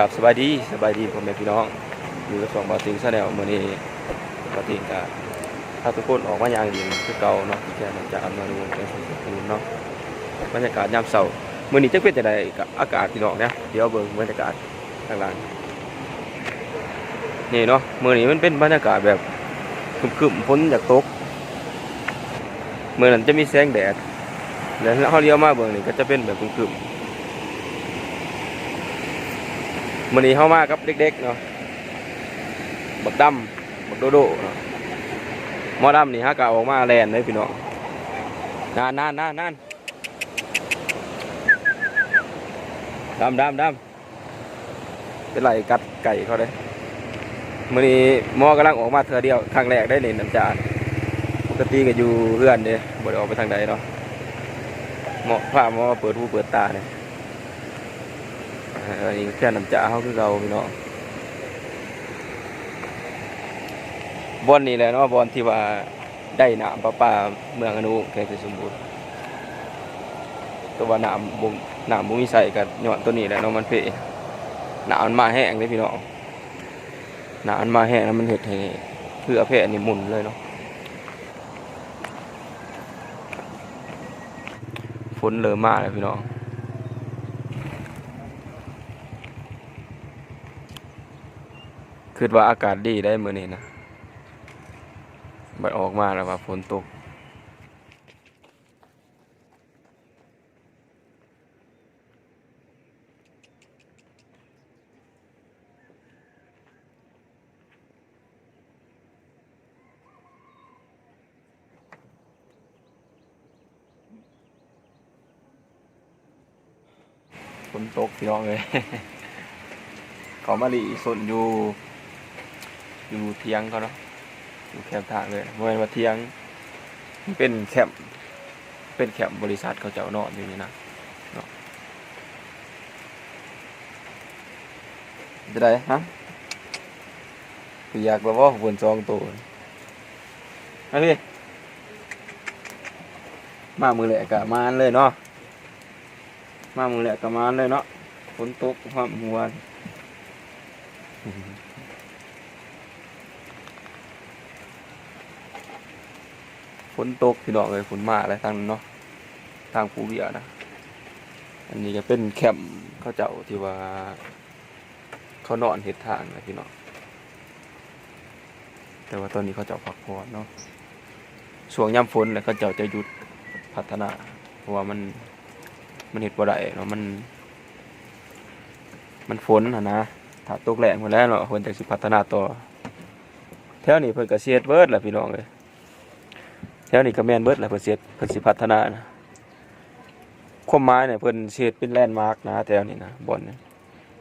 กับสบายดีสบายดีพ่อแม่พี่น้องอยู่กับสองบาติงซะแล้วมื้อนี้บาติงก็ถ้าทุกคนออกมาอย่างยินคือเก่าเนาะที่แค่จะอำนวยวงศ์เป็นนคูนเนาะบรรยากาศยามเช้ามื้อนี้จักเป็นจังไดกับอากาศพี่น้องนะเดี๋ยวเบิ่งบรรยากาศข้างล่าง นี่เนาะมื้อนี้มันเป็นบรรยากาศแบบคึมๆฝนอยากตกมื้อนั้นจะมีแสงแดดแล้วเฮาเลี้ยวมาเบิ่งนี่ก็จะเป็นแบบคึมๆมันนี้เข้ามากับเด็กๆเนาะบักดำบักโดโดเนาะมอดำนี่ฮะกะออกมาแลนเลยพี่น้องนานนานนานนานดำดำดำเป็นไรกัดไก่เขาเลย มันนี้มอกำลังออกมาเธอเดียวครั้งแรกได้เล่นน้ำจานปกติก็อยู่เพื่อนเด้บ่ได้ออกไปทางใดเนาะเหมอพาหมอเปิดหูเปิดตาเนี่ยออนี่แค่น้ำจ่าเขาคือเราพี่น้องบอนนี่แหละเนาะบอนที่ว่าได้หนามประปาเมืองอนุแกงสมบูรณ์ตัวาหนามบุมหนามบุมีใส่กับยอดตัวนี้แหละเนาะมันเปะหนามมันมาแห้งเลยพี่น้อง หนามมันมาแห้งแล้วมันเห็ดให้เพื่อแพ่นี่หมุนเลยเนาะฝนเริ่มมาแล้วพี่น้องคิดว่าอากาศดีได้เมื่อนี้นะบัดออกมาแล้วว่าฝนตก ฝนตกพี่น้องเลยเขามาลีสนอยู่ อยู่เทียงเขาเนาะอยู่แคมป์ทางเลยเมื่อวันว่าเทียงมันเป็นแคมป์เป็นแคมป์บริษัทเขาจะเอานอนอยู่นี่นะเนาะจะได้ฮะอยากแบบว่าฝนจองตัวมาพี่มามือแหลกกะมานเลยเนาะ มามือแหละกกะมานเลยเนาะฝนตกความหัวฝนตกพี่น้องเลยฝนมาอะไรทางเนาะทางภูเบียนะ อันนี้ก็เป็นแคมป์เขาเจ้าที่ว่า เขานอนเห็ดทางนะพี่น้อแต่ว่าตอนนี้เขาเจ้าพักผ่อนเนาะช่วงย่ำฝนแล้วเขาเจ้าจะหยุดพัฒนา เพราะว่ามัน มันเห็ดบ่ได้เนาะมัน มันฝนอะนะถ้าตกแรงหมดแล้วเนาะเพิ่นจะสิพัฒนาต่อแถวนี้เพิ่นก็เสียดเบิดแหละพี่น้องเลยแถวนี้ก็แม่นเบิดแหละเพิ่นเสียเพิ่นสิพัฒนานะความหมายเนี่ยเพิ่นเสียดเป็นแลนด์มาร์กนะแถวนี้นะบ่อนเนี่ย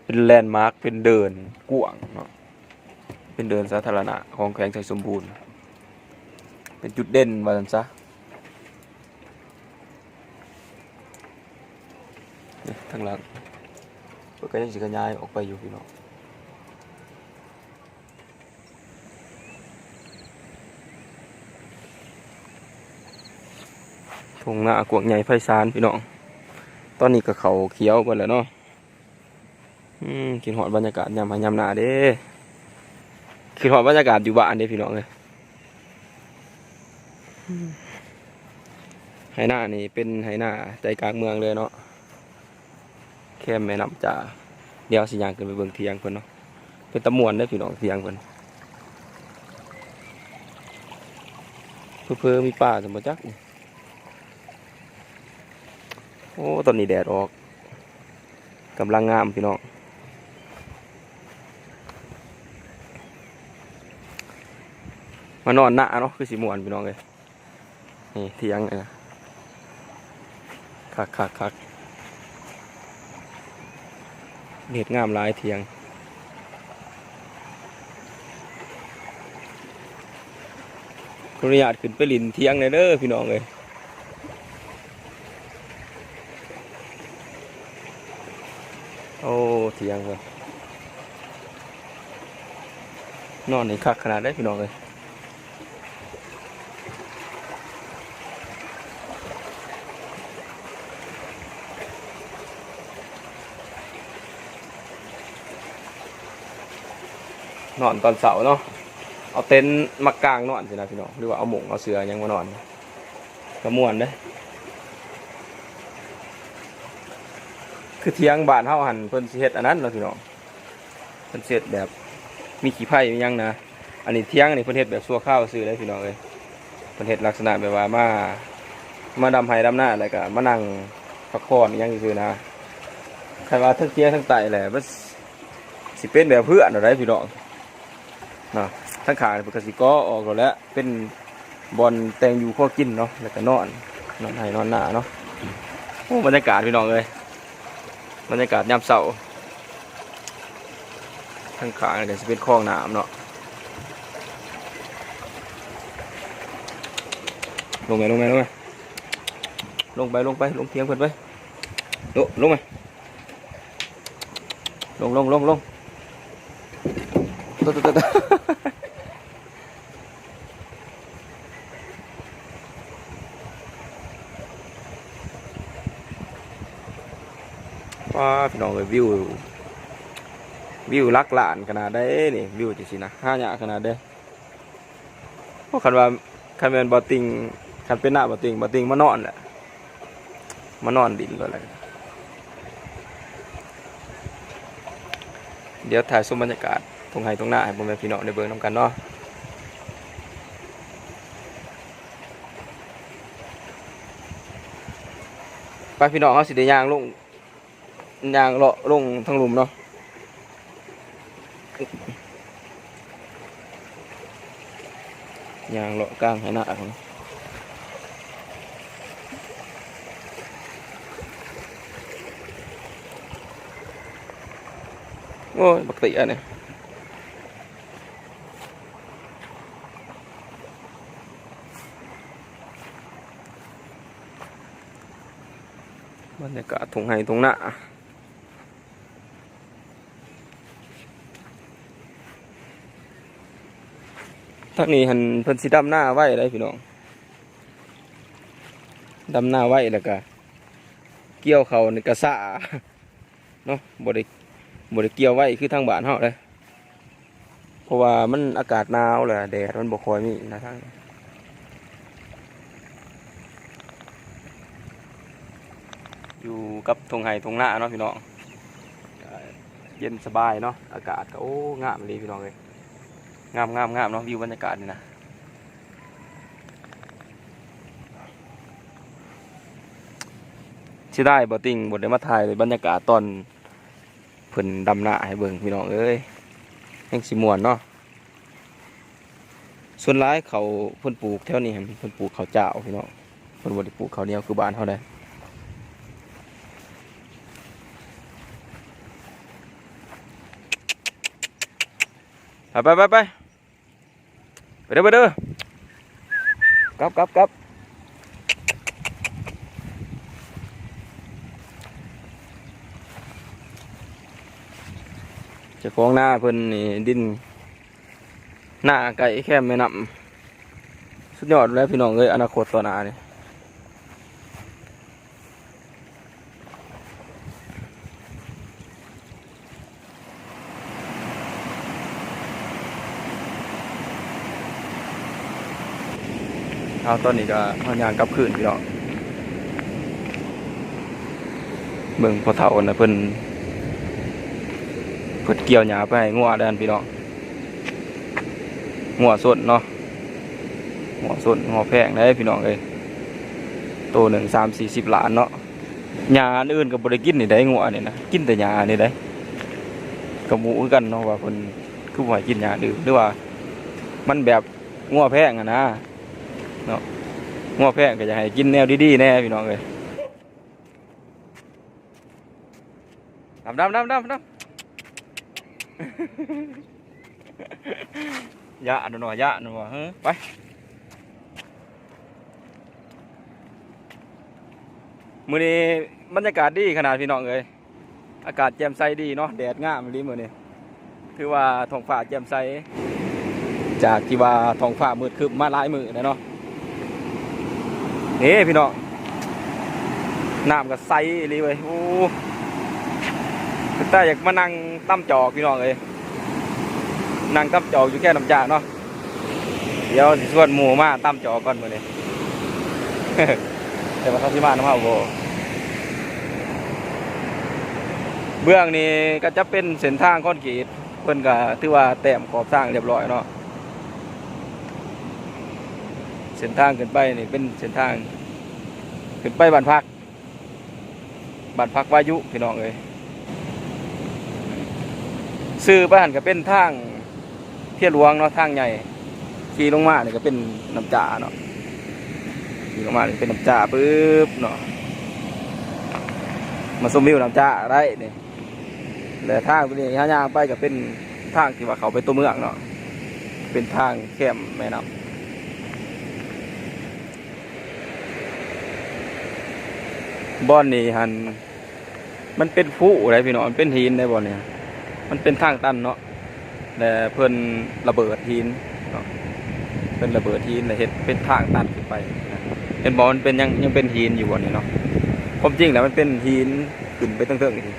เป็นแลนด์มาร์กเป็นเดินกว้างเนาะเป็นเดินสาธารณะของแขวงไชยสมบูรณ์ เป็นจุดเด่นว่าซั่นซะ ทางหลังเพิ่นก็ยังสิขยายออกไปอยู่พี่น้องทงหน้ากวางใหญ่ไพศาลพี่น้อง ตอนนี้ก็เขาเขียวกันแล้วเนาะอืมกินหอดบรรยากาศยามหายามหนาเด้กินหอดบรรยากาศอยู่บ้านเด้พี่น้องเลยอืมไหหน้านี่เป็นไหหน้าใจกลางเมืองเลยเนาะ แค่แม่น้ำจ่าเดี๋ยวสิยางขึ้นไปเบิ่งเทียงเพิ่นเนาะเป็นตะมวนได้พี่น้องเทียงเพิ่นเพื่อมีป่าสมบูรจักโอ้ตอนนี้แดดออกกำลังงามพี่น้องมานอนหน้าเนาะคือสีม่วนพี่น้องเลยนี่เทียงเลยนะคักคักคัก เด็ดงามหลายเทียง ขออนุญาตขึ้นไปลินเทียงเลยเด้อพี่น้องเลยโอ้เทียงเพิ่นนอนในคักขนาดได้พี่น้องเลย นอนตอนเสาร์เนาะเอาเต็นท์มากางนอนสินะพี่น้องหรือว่าเอาหมงเอาเสือยังมานอนกระมวนเด้คือเทียงบานเฮาหันเพิ่นสิเฮ็ดอันนั้นเนาพี่น้องเพิ่นสิเฮ็ดแบบมีขี้ไผ่มียังนะอันนี้เที่ยงนี่เพิ่นเฮ็ดแบบซัวข้าวซื้อเลยพี่น้องเอ้ยเพิ่นเฮ็ดลักษณะแบบว่ามามาดำไห้ดำหน้าแล้วก็มานั่งพักผ่อนยังซื่อนะใครว่าทั้งเที่ยงทั้งไตแหละมันสิเป็นแบบเพื่อนอะไรพี่น้อง นะทั้งขาเพิ่นก็สิก่ออกแล้วแหละเป็นบอลแตงอยู่ข้อกินเนาะแล้วก็นอนนอนไห้นอนหน้าเนาะโอ้บรรยากาศพี่น้องเอ้ยบรรยากาศยามเช้าทั้งขาเนี่ยสิเป็นคลองน้ำเนาะลงไปลงไปลงไปลงไปลงไปลงเทียงเพิ่นไปลงลงไปลงลงลงลง ตตตว้าพี่น้องเลยวิว วิวลักหลานขนาดได้นี่วิวจังสินะห้าหยาขนาดได้พวกคันว่าคันเป็นบอติงคันเป็นหน้าบอติงบอติงมานอนแหละมานอนดินก็อะไรเดี๋ยวถ่ายชมบรรยากาศ ตรงไห้ตรงหน้าให้พ่อแม่พี่น้องได้เบิ่งน้ำกันเนาะไปพี่น้องเขาสิได้ย่างลงย่างเลาะลงทางหลุมเนาะย่างเลาะกลางให้หน้าของโอ้ยบักติอะเนี่ย รรยากาศตรงไห้ตรงหน้าทางนี้หันเพิ่นสิดำหน้าไว้ได้พี่น้องดำหน้าไว้แล้วก็เกี่ยวเขาในกระสะเนาะบ่ได้บ่ได้เกี่ยวไว้คือทางบ้านเฮาเลยเพราะว่ามันอากาศหนาวแหละแดดมันบ่ค่อยมีนะทางนี้ อยู่กับทงไห้ทงหน้าเนาะพี่น้องเย็นสบายเนาะอากาศก็โอ้งามเลยพี่น้องเลยงามงามงามเนาะวิวบรรยากาศนี่นะที่ได้บอติงบทได้มาถ่ายเลยบรรยากาศตอนเพิ่นดำหน้าให้เบิ่งพี่น้องเอ้ยแห่งสิมวนเนาะส่วนร้ายเขาเพิ่นปลูกแถวนี้เพิ่นปลูกเขาเจ้าพี่น้องเพิ่นบ่ได้ปลูกเขาเหนียวคือบ้านเฮาได้ ไปไปไปไปไปเด้อไปเด้อกลับกลับกลับจะของหน้าเพิ่นนี่ดิน หน้าไก่แค่ไม่นำสุดยอดแล้วพี่น้องเอ้ยอนาคตต่อหน้านี่ อาตอนนี้ก็เอายางกลับคืนพี่น้องเบิ่งพอเฒ่านะเพิ่นเพิ่นเกี่ยวหญ้าไปงัวเด้านพี่น้องหัวสดเนาะหัวสดหัวแพงได้พี่น้องเลยตัวหนึ่งสามสี่สิบล้านเนาะหญ้าอันอื่นกับบริกินนี่ได้งัวนี่นะกินแต่หญ้านี่ได้กับหมูกันเนาะว่าคนคือว่ากินหญ้าดื่มหรือว่า มันแบบงัวแพงอะนะ เนาะงัวแพงก็จะให้กินแนวดีๆแน่พี่น้องเลยดำดำดำดำดำยะหน่อยยะหน่อยเฮ้ยไปมื้อนี้บรรยากาศดีขนาดพี่น้องเลยอากาศแจ่มใสดีเนาะแดดงามดีมื้อนี้ถือว่าท้องฟ้าแจ่มใสจากที่ว่าท้องฟ้ามืดครึ้มมาหลายมือนะเนาะ นี่พี่น้องน้ำก็ใสเลยเว้ยโอ้แต่อยากมานั่งตั้มจอกพี่น้องเลยนั่งตั้มจอกอยู่แค่น้ำจ่าเนาะเดี๋ยวสิชวนหมู่มาตั้มจอกก่อนมือนี้แต่ว่าเขาสิมาน้ำเฮาบ่เบื้องนี้ก็จะเป็นเส้นทางคอนกรีตเพิ่นก็ถือว่าแต้มขอบสร้างเรียบร้อยเนาะ เส้นทางขึ้นไปนี่เป็นเส้นทางขึ้นไปบ้านพักบ้านพักวายุพี่น้องเอ้ยซื้อบ้านก็เป็นทางเที่ยหลวงเนาะทางใหญ่ขี่ลงมาเนี่ก็เป็นน้ำจ่าเนาะขี่ลงมานี่เป็นน้ำจ่าปึ๊บเนาะมาสมวิวน้ำจ่าได้นี่ยแล้วทางตัวนี้ย่างๆไปก็เป็นทางที่ว่าเขาไปตัวเมืองเนาะเป็นทางแคมแม่น้ำ บ่อนนี่หันมันเป็นผู้อะไรพี่น้องมันเป็นหินในบ่อนเนี่ยมันเป็นทางตันเนาะแต่เพิ่นระเบิดหินเนาะเป็นระเบิดหินแล้วเห็ดเป็นทางตันขึ้นไปนะเห็นบอมันเป็นยังยังเป็นหินอยู่บอนนี่เนาะความจริงแล้วมันเป็นหินขึ้นไปตั้งเทิงๆนี่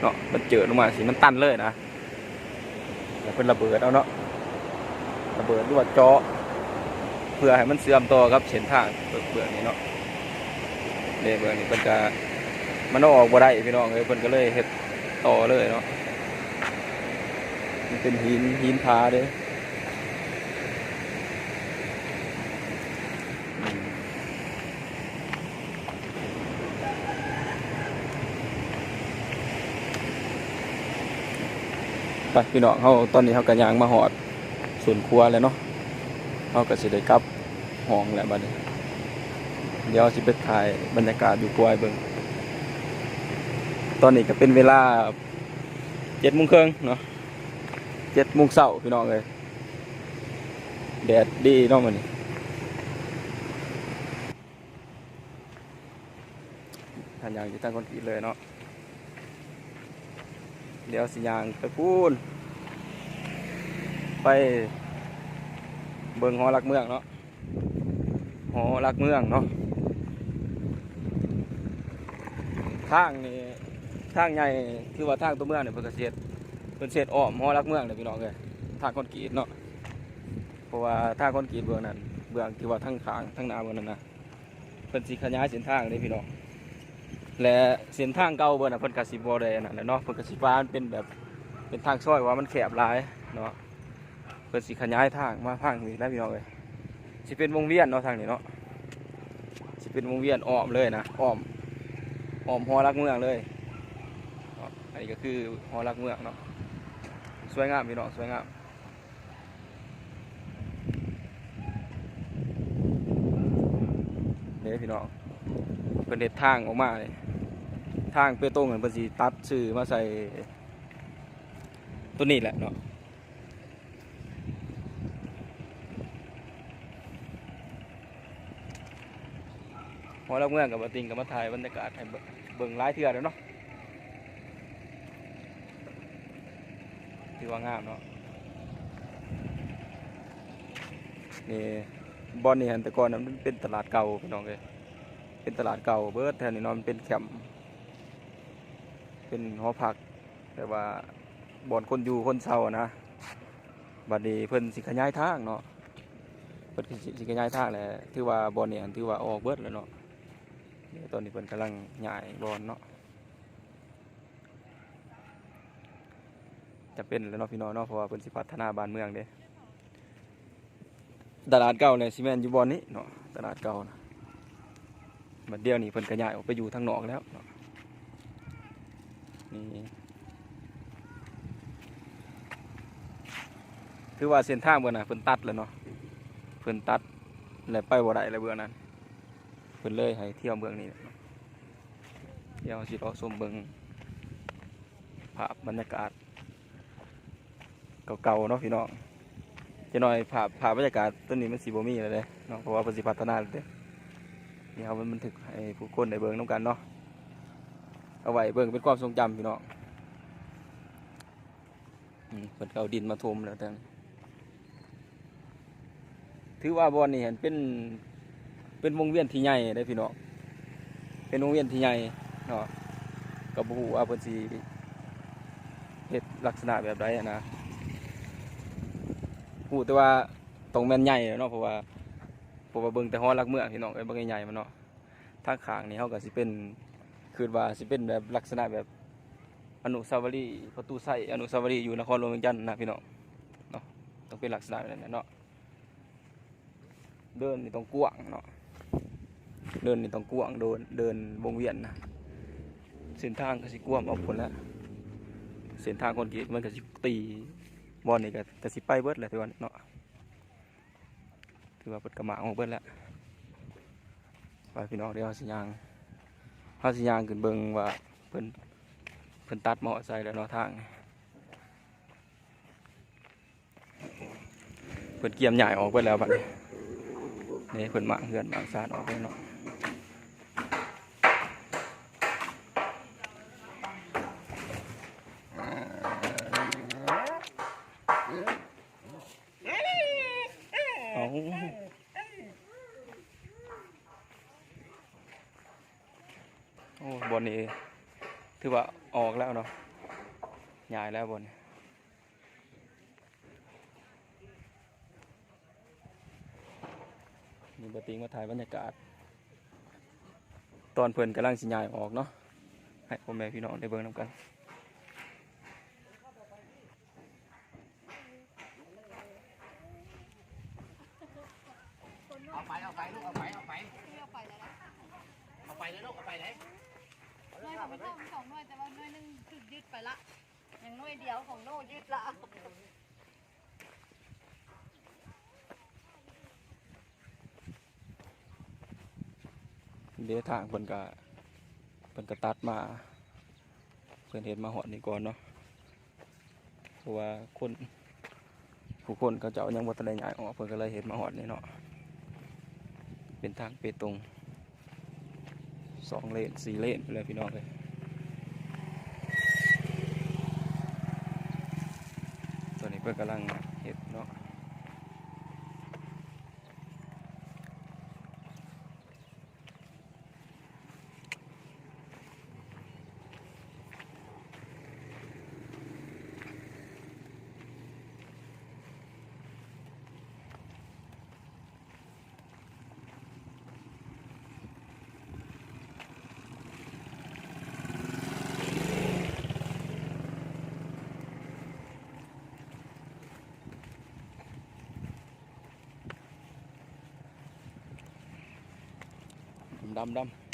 เนาะมันเจอลงมาสิมันตันเลยนะแล้วเพิ่นระเบิดเอาเนาะระเบิดหรือว่าเจาะเพื่อให้มันเสื่อมต่อครับเส้นทางเปลือกนี่เนาะ เด้เบิ่งนี่เพิ่นก็มันเอาออกบ่ได้พี่น้องเอ้ยเพิ่นก็เลยเฮ็ดต่อเลยเนาะมันเป็นหินหินผาเด้ไปพี่น้องเฮาตอนนี้เฮาก็ย่างมาฮอดส่วนครัวแล้วเนาะเฮาก็สิได้กลับห้องแล้วบัดนี้ เดี๋ยวสิไปถ่ายบรรยากาศอยู่กวยเบิ่งตอนนี้ก็เป็นเวลาเจ็ดโมงครึ่งเนาะเจ็ดโมงเช้าพี่น้องเลยแดดดีเนาะมันนี้ทานยางอยู่ตั้งคนกีเลยเนาะเดี๋ยวสิยางไปพูนไปเบิงหอรักเมืองเนาะหอรักเมืองเนาะ ทางนี่ทางใหญ่คือว่าทางตัวเมืองเนี่ยเพิ่นก็เสียดเพิ่นเสียดอ้อมหอรักเมืองเลยพี่น้องเลยทางคอนกรีตเนาะเพราะว่าทางคอนกรีตเบื้องนั้นเบื้องที่ว่าทางข้างทางหน้าเบื้องนั้นนะเพิ่นสิขยายเส้นทางเลยพี่น้องและเส้นทางเก่าเบื้องน่ะเพิ่นก็สิบ่ได้อันนั่นแหละเนาะเพิ่นก็สิฟ้ามันเป็นแบบเป็นทางซอยว่ามันแคบหลายเนาะเพิ่นสิขยายทางมาทางนี้แล้วพี่น้องเลยสิเป็นวงเวียนเนาะทางนี้เนาะสิเป็นวงเวียนอ้อมเลยนะอ้อม อ้อมหอรักเมืองเลยอันนี้ก็คือหอรักเมืองเนาะสวยงามพี่น้องสวยงามเด้พี่น้องเป็นเด็ดทางออกมาเลยทางเปตงเหมือนเป็นสีตัดชื่อมาใส่ตัวนี้แหละเนาะ พอเราเมืองกับบติงกับมาถ่ายบรรยากาศให้เบิ่งเบิ่งหลายเทื่อแล้วเนาะถือว่างามเนาะนี่บอนนี่หันแต่ก่อนนะมันเป็นตลาดเก่าพี่น้องเลยเป็นตลาดเก่าเบิร์ดแทนนี่นอนเป็นแคมป์เป็นหอพัก แต่ว่าบ่อนคนอยู่คนเช่านะบัดนี้เพิ่นสิขยายทางเนาะเพิ่นสิขยายทางแหละถือว่าบ่อนนี่หันถือว่าออกเบิร์ดแล้วเนาะ ตอนนี้เพิ่นกำลังใหญ่บอลเนาะจะเป็นแล้วเนาะพี่น้องเนาะเพราะว่าเพิ่นสิพัฒนาบ้านเมืองเด้ตลาดเก่าเนี่ยซีเมนอยู่บอนนี้เนาะตลาดเก่านะบัดเดียวนี่เพิ่นก็ย้ายออกไปอยู่ทางนอกแล้วน,นี่คือว่าเส้นทางเบิ่นน่ะเพิ่นตัดแล้วเนาะเพิ่นตัดแล้วไปบ่ได้แล้วเบื่อนั้น พิ่นเลยให้เที่ยวเมืองนี้เนาะเที่ยวสิราชมเบิงภาพบรรยากาศ เก่าๆเนาะพี่น้องจะหน่อยภาพภาพบรรยากาศต้นนี้มันสีบ่มีเลยเด้เนาะเพราะว่าเพิ่นสิพัฒนาเลยเดี๋ยวมันบันทึกให้ผู้คนได้เบิ่งนํกันเนาะเอาไว้เบิ่งเป็นความทรงจำพี่น้องอืมเพิ่นก็เอาดินมาถมแล้วแต่ถือว่าบอลนี่เห็นเป็น เป็นวงเวียนที่ใหญ่ได้พี่น้องเป็นวงเวียนที่ใหญ่เนาะก็บ่ฮู้ว่าเพิ่นสิเฮ็ดลักษณะแบบใดอะนะฮู้แต่ว่าต้องแม่นใหญ่เนาะเพราะว่าเพราะว่าเบิ่งแต่ฮอลักเมื่อพี่น้องเอ้ยเบิ่งใหญ่มันเนาะทางขางนี่เฮาก็สิเป็นคือว่าสิเป็นแบบลักษณะแบบอนุสาวรีย์ประตูไส้อนุสาวรีย์อยู่นครหลวงเวียงจันทน์นะพี่น้องเนาะต้องเป็นลักษณะแบบนั้นเนาะเดินนี่ต้องกว้างเนาะ เดินนี่ต้องกว้างเดินเดินวงเวียนนะเส้นทางก็สิกว้างออกผลแล้วเส้นทางคนกีมันก็สิตีบอลนี่ก็ก็สิไปเบิดแหละที่วันเนาะถือว่าเปิดกระหมาของเบิดแล้วไปพี่น้องเดี๋ยวเราสิยางเราสิยางขึ้นเบิงว่าเพิ่นเพิ่นตัดเหมาะใส่แล้วเนาะทางเพิ่นเกียมใหญ่ออกไปแล้วบัดนี้นี่เพิ่นหมางเฮือนหมางซาดออกไปเนาะ เอาโอ้บนนี้ถือว่าออกแล้วเนาะใหญ่แล้วบนนี้มีบติงมาถ่ายบรรยากาศ ตอนเพิ่นกำลังสิยายออกเนาะให้พ่อแม่พี่น้องได้เบิ่งนำกัน เอาไปเอาไปลูกเอาไปเอาไป ไม่เอาไปแล้วนะ เอาไปเลยลูกเอาไปไหน น้อยของพี่โต้มีสองน้อยแต่ว่าน้อยหนึงถูกยึด ไปละอย่างน้อยเดียวของโน่ยึดละเดี๋ยวทางเพิ่นก็เพิ่นก็ตัดมาเพิ่นเห็นมาหอดนี่ก่อนเนาะเพราะว่าคนผู้คนเขาเจ้ายังบ่ทันได้ย้ายออกเพิ่นก็เลยเห็นมาหอดนี่เนาะเป็นทางเปตรงสองเลนสี่เลนไปเลยพี่น้องเลย ตอนนี้เพิ่นกำลังเห็ดเนาะ ดำดำ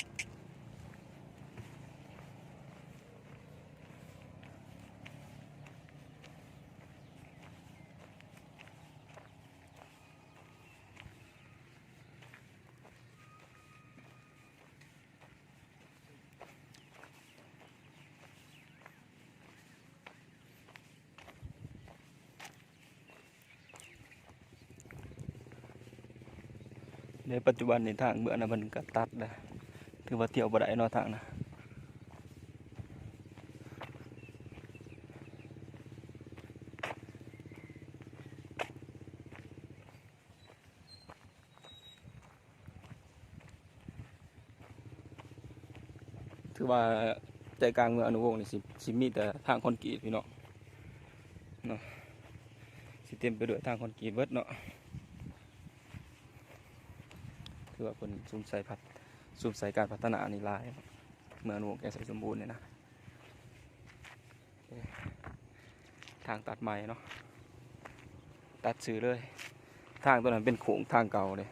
ในปัจจุบันในทางเมื่อนะมันก็ตัดนะถือว่าเที่ยวบ่ได้เนอทางนะถือว่าใจกลางเมืองอนุวงศ์นี่สิสิมีแต่ทางคอนกรีตพี่น้องเนาะสิเต็มไปด้วยทางคอนกรีตเบิดเนาะ คือว่าเป็นซุ่มใส่พัดซุ่มใส่การพัฒนานี่ลายเมืองหลวงแกใส่สมบูรณ์เนี่ยนะทางตัดใหม่เนาะตัดซื้อเลย ทางตัวนั้นเป็นโขงทางเก่าเลย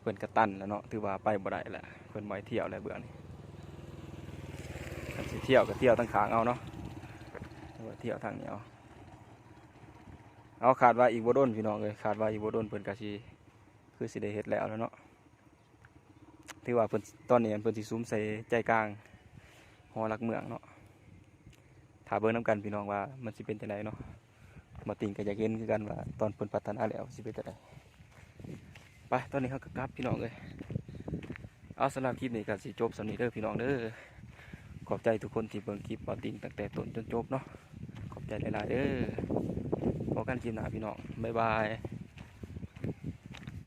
เพิ่นกระตันแล้วเนาะถือว่าไปบ่ได้แหละเพิ่นไว้เที่ยวแล้วเบื่อนี่สิเที่ยวก็เที่ยวทางขางเอาเนาะเที่ยวทางนี้เอาเอาขาดว่าอีกบ่โดนพี่น้องเลยขาดว่าอีกบ่โดนเพิ่นก็สิคือสิได้เฮ็ดแล้วแล้วเนาะ ถือว่าเพิ่นตอนนี้เพิ่นสิซุ้มใส่ใจกลางหอหลักเมืองเนาะถาเบิ่งนํกันพี่น้องว่ามันสิเป็นจังไดเนาะมาติงก็อยากเห็นคือกันว่าตอนเพิ่นพัฒนาแล้วสิเป็นจังไดไปตอนนี้เฮาก็กลับพี่น้องเอ้ยเอาสำหรับคลิปนี้ก็สิจบสำนีเด้อพี่น้องเด้อขอบใจทุกคนที่เบิ่งคลิปมาติงตั้งแต่ต้นจนจบเนาะขอบใจหลายๆเด้อพบกันคลิปหน้าพี่น้องบ๊ายบาย